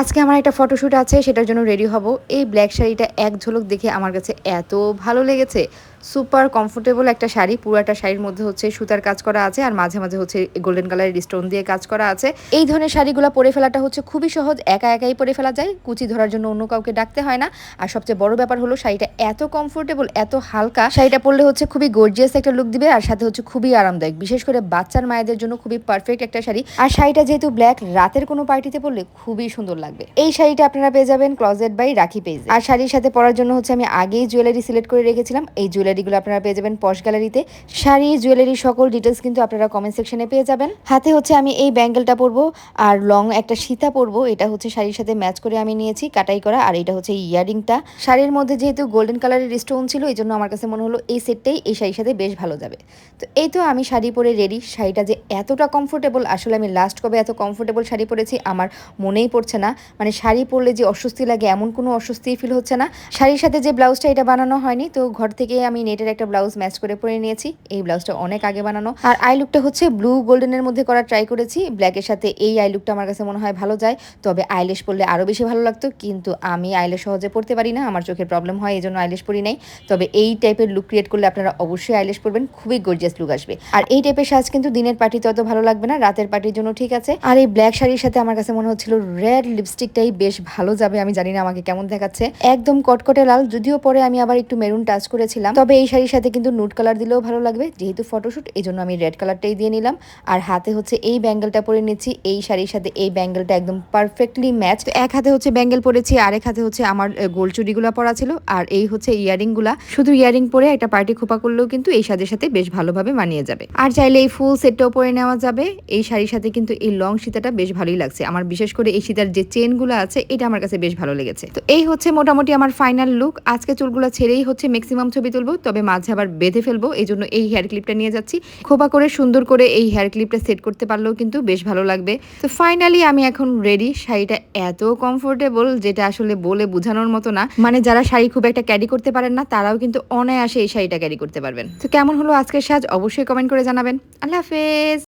আজকে আমার একটা ফটোশ্যুট আছে, সেটার জন্য রেডি হব। এই ব্ল্যাক শাড়িটা এক ঝলক দেখে আমার কাছে এত ভালো লেগেছে। সুপার কমফোর্টেবল একটা শাড়ি, পুরাটা শাড়ির মধ্যে হচ্ছে সুতার কাজ করা আছে, আর মাঝে মাঝে হচ্ছে গোল্ডেন কালারের স্টোন দিয়ে কাজ করা আছে। এই ধরনের শাড়িগুলো পরে ফেলাটা হচ্ছে খুবই সহজ, একা একাই পরে ফেলা যায়, কুচি ধরার জন্য অন্য কাউকে ডাকতে হয় না। আর সবচেয়ে বড় ব্যাপার হলো শাড়িটা এত কমফোর্টেবল এত হালকা, শাড়িটা পরলে হচ্ছে খুবই গর্জিয়াস একটা লুক দিবে, আর সাথে হচ্ছে খুবই আরামদায়ক। বিশেষ করে বাচ্চার মায়েদের জন্য খুবই পারফেক্ট একটা শাড়ি। আর শাড়িটা যেহেতু ব্ল্যাক রাতের কোনো পার্টিতে পরলে খুবই সুন্দর লাগবে। এই শাড়িটা আপনারা পেয়ে যাবেন ক্লজেট বাই রাখি পেজ আর শাড়ির সাথে পরার জন্য হচ্ছে আমি আগেই জুয়েলারি সিলেক্ট করে রেখেছিলাম। এই জুয়েলারিগুলো আপনারা পেয়ে যাবেন পশ গ্যালারিতে শাড়ি জুয়েলারি সকল ডিটেলস কিন্তু আপনারা কমেন্ট সেকশনে পেয়ে যাবেন। হাতে হচ্ছে আমি এই ব্যাঙ্গেলটা পরবো আর লং একটা সীতা পরবো। এটা হচ্ছে শাড়ির সাথে ম্যাচ করে আমি নিয়েছি কাটাই করা আর এটা হচ্ছে ইয়ারিংটা শাড়ির মধ্যে যেহেতু গোল্ডেন কালারের স্টোন ছিল, এই জন্য আমার কাছে মনে হলো এই সেটটাই এই শাড়ির সাথে বেশ ভালো যাবে। তো এই তো আমি শাড়ি পরে রেডি শাড়িটা যে এতটা কমফোর্টেবল আসলে আমি লাস্ট কবে এত কমফোর্টেবল শাড়ি পরেছি আমার মনেই পড়ছে না। মানে শাড়ি পরলে যে অস্বস্তি লাগে, এমন কোনো অস্বস্তি ফিল হচ্ছে না। শাড়ির সাথে যে ব্লাউজটা এটা বানানো হয়নি, তো ঘর থেকে আমি নেটের একটা ব্লাউজ ম্যাচ করে পরে নিয়েছি। এই ব্লাউজটা অনেক আগে বানানো। আর আই লুকটা হচ্ছে ব্লু গোল্ডেনের মধ্যে করার ট্রাই করেছি। ব্ল্যাকের সাথে এই আই লুকটা আমার কাছে মনে হয় ভালো যায়। তবে আইলেশ পরলে আরও বেশি ভালো লাগতো, কিন্তু আমি আইলেশ সহজে পড়তে পারি না। আমার চোখের প্রবলেম হয় এই জন্য আইলেশ পরি নাই। তবে এই টাইপের লুক ক্রিয়েট করলে আপনারা অবশ্যই আইলেশ পরবেন। খুবই গর্জিয়াস লুক আসবে। আর এই টাইপের সাজ কিন্তু দিনের পার্টিতে অত ভালো লাগবে না, রাতের পার্টির জন্য ঠিক আছে। আর এই ব্ল্যাক শাড়ির সাথে আমার কাছে মনে হচ্ছিল রেড লিপস্টিকটাই বেশ ভালো যাবে, আমি জানি না আমাকে কেমন দেখাচ্ছে। একদম কটকটে লাল, যদিও পরে আমি আবার একটু মেরুন টাচ করেছিলাম। তবে এই শাড়ির সাথে কিন্তু নুট কালার দিলেও ভালো লাগবে, যেহেতু ফটোশুট এই জন্য আমি রেড কালারটাই দিয়ে নিলাম। আর হাতে হচ্ছে এই ব্যাঙ্গেলটা পরে নিচ্ছি, এই শাড়ির সাথে এই ব্যাঙ্গেলটা একদম পারফেক্টলি ম্যাচ এক হাতে হচ্ছে ব্যাঙ্গেল পরেছি, আরেক হাতে হচ্ছে আমার গোল্ড চুড়িগুলো পরা ছিল, আর এই হচ্ছে ইয়ারিং ইয়ারিংগুলা শুধু ইয়ারিং পরে একটা পার্টি খোপা করলেও কিন্তু এই সাজের সাথে বেশ ভালোভাবে মানিয়ে যাবে। আর চাইলে এই ফুল সেটটাও পরে নেওয়া যাবে, এই শাড়ির সাথে কিন্তু এই লং সীতাটা বেশ ভালোই লাগছে। আমার বিশেষ করে এই সীতার যে চেনগুলো আছে, এটা আমার কাছে বেশ ভালো লেগেছে। তো এই হচ্ছে মোটামুটি আমার ফাইনাল লুক আজকে চুলগুলো ছেড়েই হচ্ছে ম্যাক্সিমাম ছবি তুলবো, তবে মাঝে আবার বেঁধে ফেলব এই জন্য এই হেয়ার ক্লিপটা নিয়ে যাচ্ছি। খোপা করে সুন্দর করে এই হেয়ার ক্লিপটা সেট করতে পারলেও কিন্তু বেশ ভালো লাগবে। তো ফাইনালি আমি এখন রেডি শাড়িটা এত কমফোর্টেবল যেটা আসলে বলে বোঝানোর মতো না। মানে যারা শাড়ি খুব একটা ক্যারি করতে পারেন না, তারাও কিন্তু অনায়াসে এই শাড়িটা ক্যারি করতে পারবেন। তো কেমন হলো আজকের সাজ? অবশ্যই কমেন্ট করে জানাবেন। আল্লাহ হাফেজ!